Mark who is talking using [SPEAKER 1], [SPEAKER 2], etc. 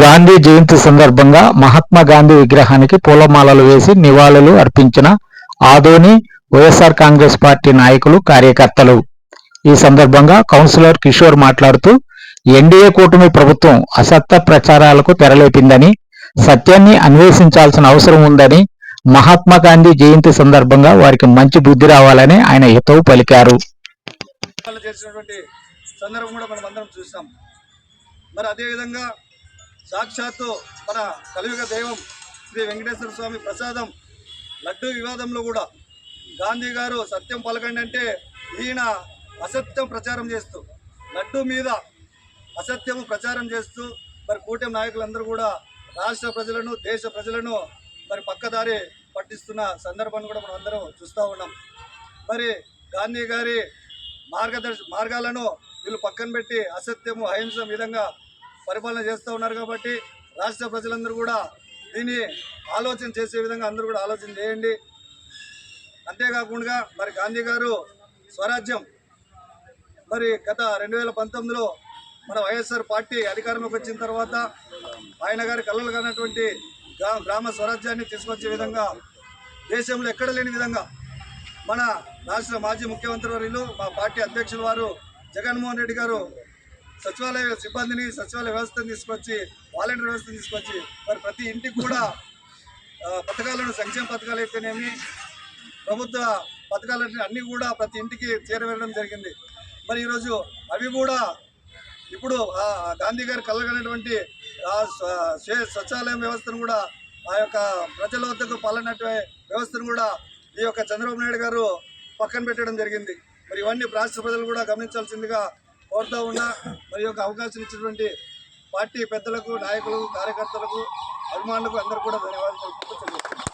[SPEAKER 1] గాంధీ జయంతి సందర్భంగా మహాత్మా గాంధీ విగ్రహానికి పూలమాలలు వేసి నివాళులు అర్పించిన ఆదోని వైఎస్ఆర్ కాంగ్రెస్ పార్టీ నాయకులు కార్యకర్తలు. ఈ సందర్భంగా కౌన్సిలర్ కిషోర్ మాట్లాడుతూ ఎన్డీఏ కూటమి ప్రభుత్వం అసత్య ప్రచారాలకు తెరలేపిందని సత్యాన్ని అన్వేషించాల్సిన అవసరం ఉందని మహాత్మా గాంధీ జయంతి సందర్భంగా వారికి మంచి బుద్ధి రావాలని ఆయన హితవు పలికారు.
[SPEAKER 2] సందర్భం కూడా మనం అందరం చూసాం. మరి అదేవిధంగా సాక్షాత్తు మన కలియుగ దైవం శ్రీ వెంకటేశ్వర స్వామి ప్రసాదం లడ్డు వివాదంలో కూడా గాంధీ గారు సత్యం పలకండి అంటే ఈయన అసత్యం ప్రచారం చేస్తూ లడ్డు మీద అసత్యము ప్రచారం చేస్తూ మరి కూటమి నాయకులందరూ కూడా రాష్ట్ర ప్రజలను దేశ ప్రజలను మరి పక్కదారి పట్టిస్తున్న సందర్భాన్ని కూడా మనం అందరం చూస్తూ ఉన్నాం. మరి గాంధీ గారి మార్గదర్శ మార్గాలను వీళ్ళు పక్కన పెట్టి అసత్యము అహింస విధంగా పరిపాలన చేస్తూ ఉన్నారు కాబట్టి రాష్ట్ర ప్రజలందరూ కూడా దీన్ని ఆలోచన చేసే విధంగా అందరూ కూడా ఆలోచన చేయండి. అంతేకాకుండా మరి గాంధీ గారు స్వరాజ్యం మరి గత రెండు వేల పంతొమ్మిదిలో మన వైఎస్ఆర్ పార్టీ అధికారంలోకి వచ్చిన తర్వాత ఆయన గారి కళ్ళలు కానటువంటి గ్రామ స్వరాజ్యాన్ని తీసుకొచ్చే విధంగా దేశంలో ఎక్కడ లేని విధంగా మన రాష్ట్ర మాజీ ముఖ్యమంత్రి వర్యులు మా పార్టీ అధ్యక్షుల వారు జగన్మోహన్ రెడ్డి గారు సచివాలయ సిబ్బందిని సచివాలయ వ్యవస్థను తీసుకొచ్చి వాలంటీర్ వ్యవస్థను తీసుకొచ్చి మరి ప్రతి ఇంటికి కూడా పథకాలను సంక్షేమ పథకాలు అయితేనేమి ప్రభుత్వ పథకాలన్నీ అన్నీ కూడా ప్రతి ఇంటికి చేరవేయడం జరిగింది. మరి ఈరోజు అవి కూడా ఇప్పుడు గాంధీ గారు కలగనటువంటి ఆ స్వచ్ఛాలయం వ్యవస్థను కూడా ఆ యొక్క ప్రజల వద్దకు పాలనటువంటి వ్యవస్థను కూడా ఈ యొక్క చంద్రబాబు నాయుడు గారు పక్కన పెట్టడం జరిగింది. మరి ఇవన్నీ రాష్ట్ర ప్రజలు కూడా గమనించాల్సిందిగా కోరుతా ఉన్నా మరి యొక్క అవకాశం ఇచ్చినటువంటి పార్టీ పెద్దలకు నాయకులకు కార్యకర్తలకు అభిమానులకు అందరూ కూడా ధన్యవాదాలు తెలుపుతూ